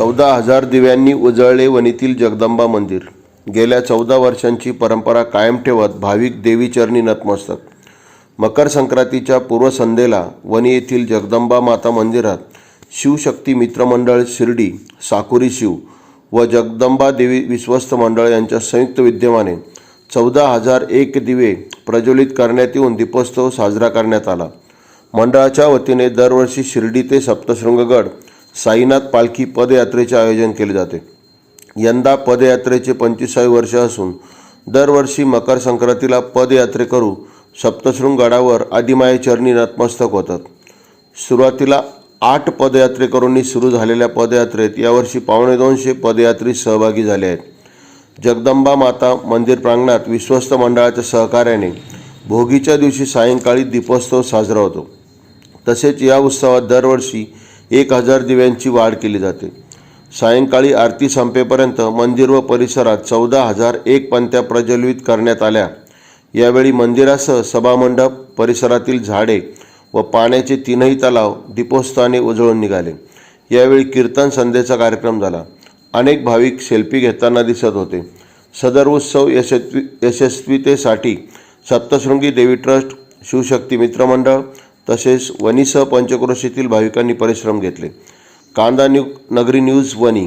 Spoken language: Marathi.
चौदा हजार दिव्यांनी उजळले वनीतील जगदंबा मंदिर. गेल्या चौदा वर्षांची परंपरा कायम ठेवत भाविक देवीचरणी नतमस्तक. मकर संक्रांतीच्या पूर्वसंध्येला वणी येथील जगदंबा माता मंदिरात शिवशक्ती मित्रमंडळ शिर्डी साकुरी शिव व जगदंबा देवी विश्वस्त मंडळ यांच्या संयुक्त विद्यमाने चौदा हजार एक दिवे प्रज्वलित करण्यात येऊन दीपोत्सव साजरा करण्यात आला. मंडळाच्या वतीने दरवर्षी शिर्डी ते सप्तशृंगगड साईनाथ पालखी पदयात्रेचे आयोजन केले जाते. यंदा पदयात्रेचे पंचवीसावे वर्ष असून दरवर्षी मकर संक्रांतीला पदयात्रेकरू सप्तशृंग गडावर आदिमायेचरणी नतमस्तक होतात. सुरुवातीला आठ पदयात्रेकरूंनी सुरू झालेल्या पदयात्रेत यावर्षी पावणे दोनशे पदयात्री सहभागी झाले आहेत. जगदंबा माता मंदिर प्रांगणात विश्वस्त मंडळाच्या सहकार्याने भोगीच्या दिवशी सायंकाळी दीपोत्सव साजरा होतो. तसेच या उत्सवात दरवर्षी एक हजार दिव्यांची वाढ केली जाते. सायंकाळी आरती संपेपर्यंत मंदिर व परिसरात चौदा हजार एक पंत्या प्रज्वलित करण्यात आल्या. यावेळी मंदिरासह सभामंडप परिसरातील झाडे व पाण्याचे तीनही तलाव दीपोत्सवाने उजळून निघाले. यावेळी कीर्तन संध्येचा कार्यक्रम झाला. अनेक भाविक सेल्फी घेताना दिसत होते. सदर उत्सव यशस्वी यशस्वीतेसाठी सप्तशृंगी देवी ट्रस्ट शिवशक्ती मित्रमंडळ तसेच वनीसह पंचक्रोशीतील भाविकांनी परिश्रम घेतले. कांदा न्यू नगरी न्यूज वनी